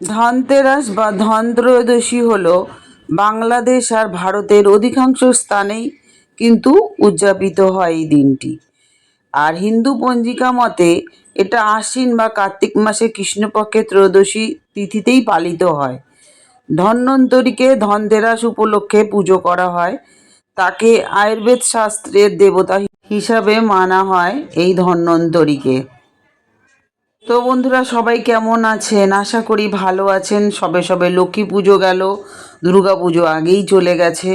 ধনতেরাস বা ধনত্রয়োদশী হল বাংলাদেশ আর ভারতের অধিকাংশ স্থানেই কিন্তু উদযাপিত হয় এই দিনটি। আর হিন্দু পঞ্জিকা মতে এটা আশ্বিন বা কার্তিক মাসে কৃষ্ণপক্ষের ত্রয়োদশী তিথিতেই পালিত হয়। ধন্বন্তরীকে ধনতেরাস উপলক্ষে পুজো করা হয়। তাকে আয়ুর্বেদ শাস্ত্রের দেবতা হিসাবে মানা হয় এই ধন্বন্তরীকে। তো বন্ধুরা, সবাই কেমন আছেন? আশা করি ভালো আছেন। সবে সবে লক্ষ্মী পুজো গেল, দুর্গা পুজো আগেই চলে গেছে,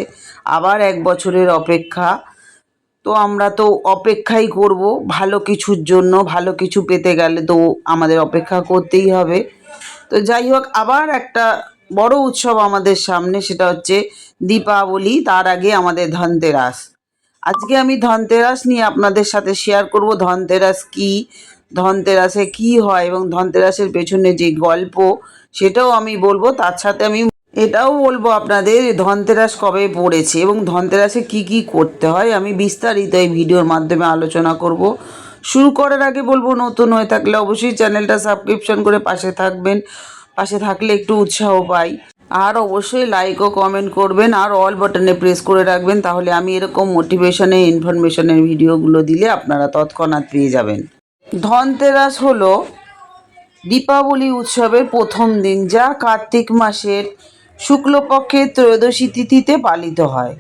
আবার এক বছরের অপেক্ষা। তো আমরা তো অপেক্ষাই করব, ভালো কিছুর জন্য, ভালো কিছু পেতে গেলে তো আমাদের অপেক্ষা করতেই হবে। তো যাই হোক, আবার একটা বড় উৎসব আমাদের সামনে, সেটা হচ্ছে দীপাবলি, তার আগে আমাদের ধনতেরাস। আজকে আমি ধনতেরাস নিয়ে আপনাদের সাথে শেয়ার করব। ধনতেরাস কি? ধনতেরাসে কি হয় এবং ধনতেরাসের পেছনে যে গল্প, সেটাও আমি বলব। তার সাথে আমি এটাও বলব আপনাদের, ধনতেরাস কবে পড়েছে এবং ধনতেরাসে কি কি করতে হয়, আমি বিস্তারিত এই ভিডিওর মাধ্যমে আলোচনা করব। শুরু করার আগে বলব, নতুন হয়ে থাকলে অবশ্যই চ্যানেলটা সাবস্ক্রিপশন করে পাশে থাকবেন। পাশে থাকলে একটু উৎসাহ পাই। আর অবশ্যই লাইক ও কমেন্ট করবেন, আর অল বাটনে প্রেস করে রাখবেন, তাহলে আমি এরকম মোটিভেশনে ইনফরমেশনের ভিডিওগুলো দিলে আপনারা তৎক্ষণাৎ পেয়ে যাবেন। ধনতেরাস হলো দীপাবলি উৎসবের প্রথম দিন, যা কার্তিক মাসের শুক্লপক্ষের ত্রয়োদশী তিথিতে পালিত হয়।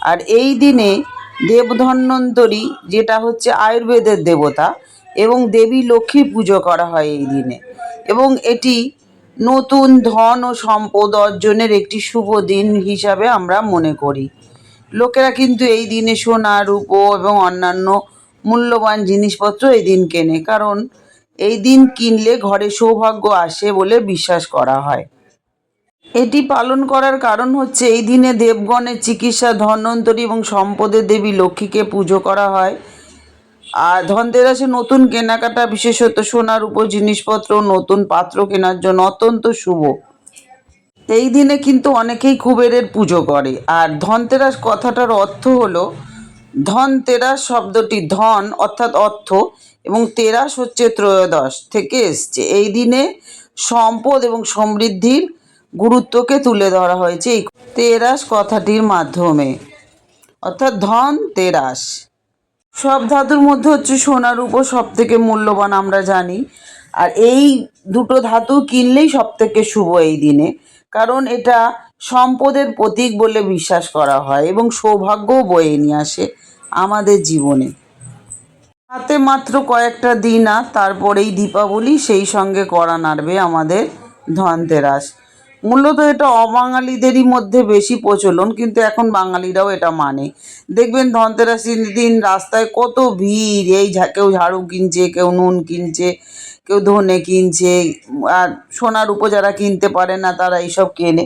আর এই দিনে দেবধন্বন্তরী, যেটা হচ্ছে আয়ুর্বেদের দেবতা এবং দেবী লক্ষ্মীর পুজো করা হয় এই দিনে। এবং এটি নতুন ধন ও সম্পদ অর্জনের একটি শুভ দিন হিসাবে আমরা মনে করি। লোকেরা কিন্তু এই দিনে সোনা, রূপো এবং অন্যান্য মূল্যবান জিনিসপত্র এই দিন কেনে, কারণ এই দিন কিনলে ঘরে সৌভাগ্য আসে বলে বিশ্বাস করা হয়। এটি পালন করার কারণ হচ্ছে এই দিনে দেবগণের চিকিৎসা, ধন্বন্তরী এবং সম্পদের দেবী লক্ষ্মীকে পুজো করা হয়। আর ধনতেরাসে নতুন কেনাকাটা, বিশেষত সোনার উপর জিনিসপত্র, নতুন পাত্র কেনার জন্য অত্যন্ত শুভ। এই দিনে কিন্তু অনেকেই কুবেরের পুজো করে। আর ধনতেরাস কথাটার অর্থ হলো ধনতেরাস শব্দটি ধন অর্থাৎ অর্থ এবং তেরাস হচ্ছে ত্রয়োদশ থেকে এসছে। এই দিনে সম্পদ এবং সমৃদ্ধির গুরুত্বকে তুলে ধরা হয়েছে এই তেরাস কথাটির মাধ্যমে। অর্থাৎ ধন, তেরাস। সব ধাতুর মধ্যে হচ্ছে সোনার উপর সব থেকে মূল্যবান আমরা জানি। আর এই দুটো ধাতু কিনলেই সব থেকে শুভ এই দিনে। কারণ এটা সম্পদের প্রতীক বলে বিশ্বাস করা হয় এবং সৌভাগ্যও বয়ে নিয়ে আসে আমাদের জীবনে। হাতে মাত্র কয়েকটা দিন আর তারপরেই দীপাবলি, সেই সঙ্গে করা নাড়বে আমাদের ধনতেরাস। মূলত এটা অবাঙালিদেরই মধ্যে বেশি প্রচলন, কিন্তু এখন বাঙালিরাও এটা মানে। দেখবেন ধনতেরাসের দিন রাস্তায় কত ভিড়, এই কেউ ঝাড়ু কিনছে, কেউ নুন কিনছে, কেউ ধনে কিনছে, আর সোনার উপর যারা কিনতে পারে না তারা এইসব কেনে।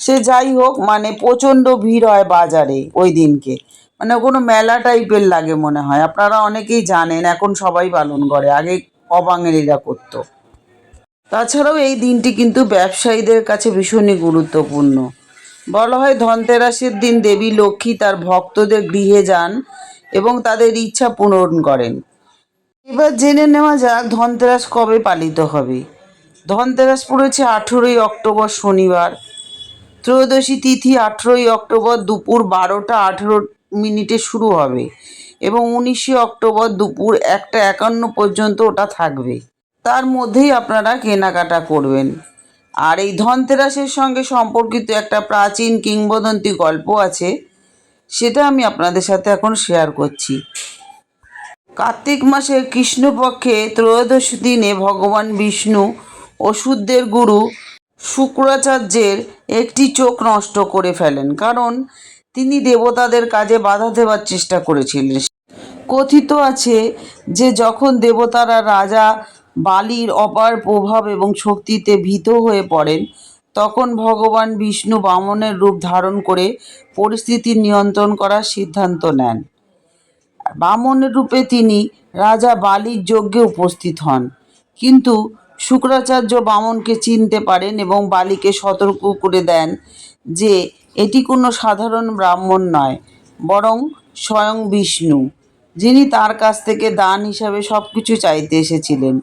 সে যাই হোক মানে প্রচণ্ড ভিড় হয় বাজারে ওই দিনকে। মানে কোনো মেলা টাইপের লাগে মনে হয়। আপনারা অনেকেই জানেন, এখন সবাই পালন করে, আগে অবাঙালিরা করতো। তাছাড়াও এই দিনটি কিন্তু ব্যবসায়ীদের কাছে ভীষণই গুরুত্বপূর্ণ। বলা হয় ধনতেরাসের দিন দেবী লক্ষ্মী তার ভক্তদের গৃহে যান এবং তাদের ইচ্ছা পূরণ করেন। এবার জেনে নেওয়া যাক ধনতেরাস কবে পালিত হবে। ধনতেরাস পড়েছে আঠেরোই অক্টোবর শনিবার। ত্রয়োদশী তিথি আঠেরোই অক্টোবর দুপুর বারোটা আঠেরো মিনিটে শুরু হবে এবং উনিশে অক্টোবর দুপুর একটা একান্ন পর্যন্ত ওটা থাকবে। তার মধ্যেই আপনারা কেনাকাটা করবেন। আর এই ধনতেরাসের সঙ্গে সম্পর্কিত একটা প্রাচীন কিংবদন্তি গল্প আছে, সেটা আমি আপনাদের সাথে এখন শেয়ার করছি। কার্তিক মাসের কৃষ্ণপক্ষে ত্রয়োদশ দিনে ভগবান বিষ্ণু ওষুধদের গুরু শুক্রাচার্যের একটি চোখ নষ্ট করে ফেলেন, কারণ তিনি দেবতাদের কাজে বাধা দেওয়ার চেষ্টা করেছিলেন। কথিত আছে যে, যখন দেবতারা রাজা বালির অপার প্রভাব এবং শক্তিতে ভীত হয়ে পড়েন, তখন ভগবান বিষ্ণু বামনের রূপ ধারণ করে পরিস্থিতি নিয়ন্ত্রণ করার সিদ্ধান্ত নেন। বামনের রূপে তিনি রাজা বালির যজ্ঞে উপস্থিত হন। কিন্তু শুক্রাচার্য বামনকে চিনতে পারেন এবং বালিকে সতর্ক করে দেন যে এটি কোনো সাধারণ ব্রাহ্মণ নয়, বরং স্বয়ং বিষ্ণু, যিনি তার কাছ থেকে দান হিসাবে সব কিছু চাইতে এসেছিলেন।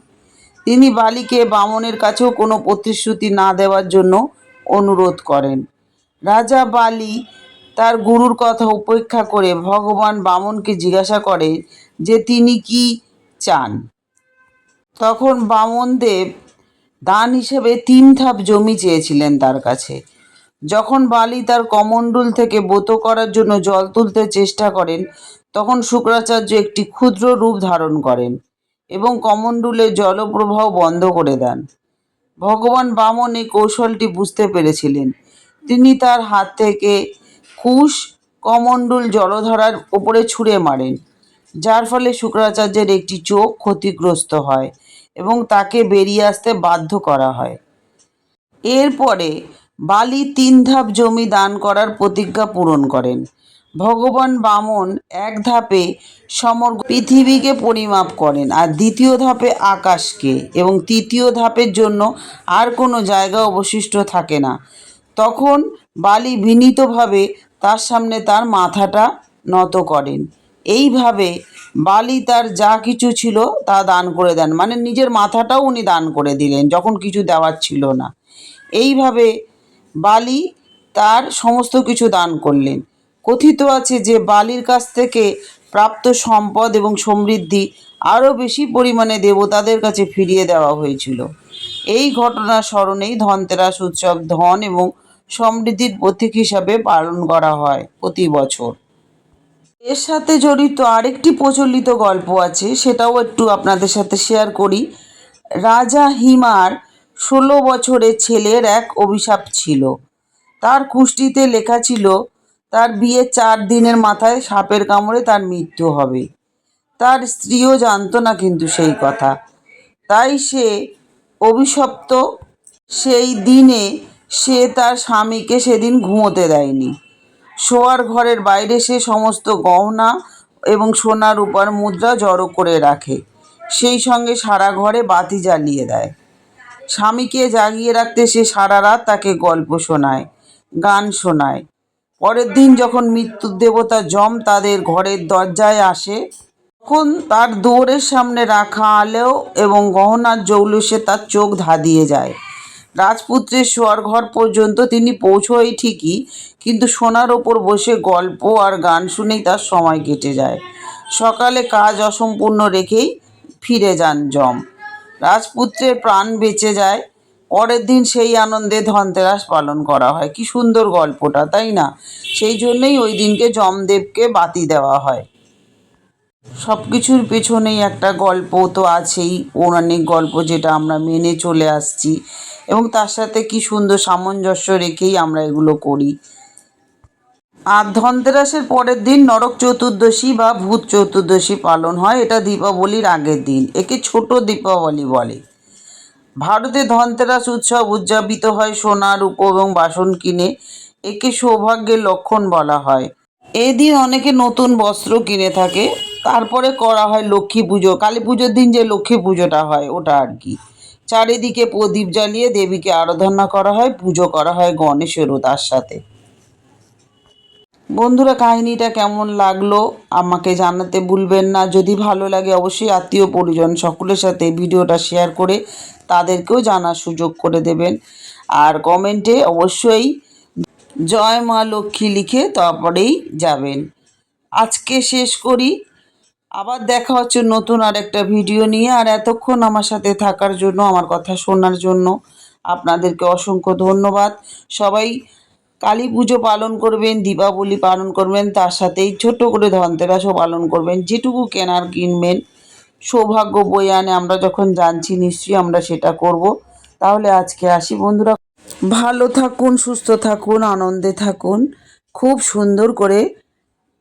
তিনি বালিকে বামনের কাছেও কোনো প্রতিশ্রুতি না দেওয়ার জন্য অনুরোধ করেন। রাজা বালি তার গুরুর কথা উপেক্ষা করে ভগবান বামনকে জিজ্ঞাসা করে যে তিনি কি চান। তখন বামনদেব দান হিসেবে তিন ধাপ জমি চেয়েছিলেন তার কাছে। যখন বালি তার কমণ্ডল থেকে ব্রত করার জন্য জল তুলতে চেষ্টা করেন, তখন শুক্রাচার্য একটি ক্ষুদ্র রূপ ধারণ করেন এবং কমণ্ডলের জলপ্রবাহ বন্ধ করে দেন। ভগবান বামন এই কৌশলটি বুঝতে পেরেছিলেন। তিনি তার হাত থেকে কুশ কমণ্ডল জলধারার ওপরে ছুঁড়ে মারেন। যার ফলে শুক্রাচার্যের একটি চোখ ক্ষতিগ্রস্ত হয় এবং তাকে বেরিয়ে আসতে বাধ্য করা হয়। এরপরে বালি তিন ধাপ জমি দান করার প্রতিজ্ঞা পূরণ করেন। ভগবান বামন এক ধাপে সমগ্র পৃথিবীকে পরিমাপ করেন আর দ্বিতীয় ধাপে আকাশকে এবং তৃতীয় ধাপের জন্য আর কোনো জায়গা অবশিষ্ট থাকে না। তখন বালি বিনীতভাবে তার সামনে তার মাথাটা নত করেন। এইভাবে বালি তার যা কিছু ছিল তা দান করে দেন। মানে নিজের মাথাটাও উনি দান করে দিলেন, যখন কিছু দেওয়ার ছিল না। এইভাবে বালি তার সমস্ত কিছু দান করলেন। কথিত আছে যে বালির কাছ থেকে প্রাপ্ত সম্পদ এবং সমৃদ্ধি আরও বেশি পরিমাণে দেবতাদের কাছে ফিরিয়ে দেওয়া হয়েছিল। এই ঘটনা স্মরণেই ধনতেরাস উৎসব ধন এবং সমৃদ্ধির প্রতীক হিসাবে পালন করা হয় প্রতি বছর। এর সাথে জড়িত আরেকটি প্রচলিত গল্প আছে, সেটাও একটু আপনাদের সাথে শেয়ার করি। রাজা হিমার ষোলো বছরের ছেলের এক অভিশাপ ছিল। তার কুষ্টিতে লেখা ছিল, তার বিয়ে চার দিনের মাথায় সাপের কামড়ে তার মৃত্যু হবে। তার স্ত্রীও জানতো না কিন্তু সেই কথা। তাই সে অভিশপ্ত। সেই দিনে সে তার স্বামীকে সেদিন ঘুমোতে দেয়নি। শোয়ার ঘরের বাইরে সে সমস্ত গহনা এবং সোনা রূপার মুদ্রা জড়ো করে রাখে। সেই সঙ্গে সারা ঘরে বাতি জ্বালিয়ে দেয়। স্বামীকে জাগিয়ে রাখতে সে সারা রাত তাকে গল্প শোনায়, গান শোনায়। পরের দিন যখন মৃত্যুর দেবতা যম তাদের ঘরের দরজায় আসে, তখন তার দুয়ারের সামনে রাখা আলো এবং গহনার জৌলুসে তার চোখ ধাঁধিয়ে যায়। রাজপুত্রের শোয়ার ঘর পর্যন্ত তিনি পৌঁছয় ঠিকই, কিন্তু সোনার ওপর বসে গল্প আর গান শুনেই তার সময় কেটে যায়। সকালে কাজ অসম্পূর্ণ রেখেই ফিরে যান যম। রাজপুত্রের প্রাণ বেঁচে যায়। পরের দিন সেই আনন্দে ধনতেরাস পালন করা হয়। কি সুন্দর গল্পটা, তাই না? সেই জন্যই ওই দিনকে যমদেবকে বাতি দেওয়া হয়। সব কিছুর পেছনেই একটা গল্প তো আছেই, পৌরাণিক গল্প যেটা আমরা মেনে চলে আসছি। এবং তার সাথে কি সুন্দর সামঞ্জস্য রেখেই আমরা এগুলো করি। আর ধনতেরাসের পরের দিন নরক চতুর্দশী বা ভূত চতুর্দশী পালন হয়, এটা দীপাবলির আগের দিন। একে ছোট দীপাবলি বলে। ভারতে ধনতেরাস উৎসব উদযাপিত হয় সোনা, রূপ এবং বাসন কিনে। একে সৌভাগ্যের লক্ষণ বলা হয়। এদিন অনেকে নতুন বস্ত্র কিনে থাকে। তারপরে করা হয় লক্ষ্মী পুজো। কালী পুজোর দিন যে লক্ষ্মী পুজোটা হয়, ওটা আর কি। চারিদিকে প্রদীপ জ্বালিয়ে দেবীকে আরাধনা করা হয়, পুজো করা হয় গণেশেরও তার সাথে। বন্ধুরা, কাহিনীটা কেমন লাগল? আমাকে জানাতে ভুলবেন না। যদি ভালো লাগে, অবশ্যই আত্মীয় পরিজন সকলের সাথে ভিডিওটা শেয়ার করে তাদেরকেও জানার সুযোগ করে দেবেন। আর কমেন্টে অবশ্যই জয় মা লক্ষ্মী লিখে তারপরেই যাবেন। আজকে শেষ করি। আবার দেখা হচ্ছে নতুন আর একটা ভিডিও নিয়ে। আর এতক্ষণ আমার সাথে থাকার জন্য, আমার কথা শোনার জন্য আপনাদেরকে অসংখ্য ধন্যবাদ। সবাই কালী পুজো পালন করবেন, দীপাবলি পালন করবেন, তার সাথেই ছোট করে ধনতেরাসও পালন করবেন। যেটুকু কেনার কিনবেন, সৌভাগ্য বই আনে। আমরা যখন জানছি নিশ্চয়ই আমরা সেটা করব। তাহলে আজকে আসি বন্ধুরা। ভালো থাকুন, সুস্থ থাকুন, আনন্দে থাকুন। খুব সুন্দর করে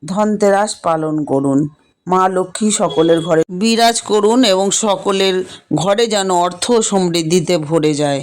ধনতেরাস পালন করুন। মা লক্ষ্মী সকলের ঘরে। বিরাজ করুন এবং সকলের ঘরে যেন অর্থ সমৃদ্ধিতে ভরে যায়।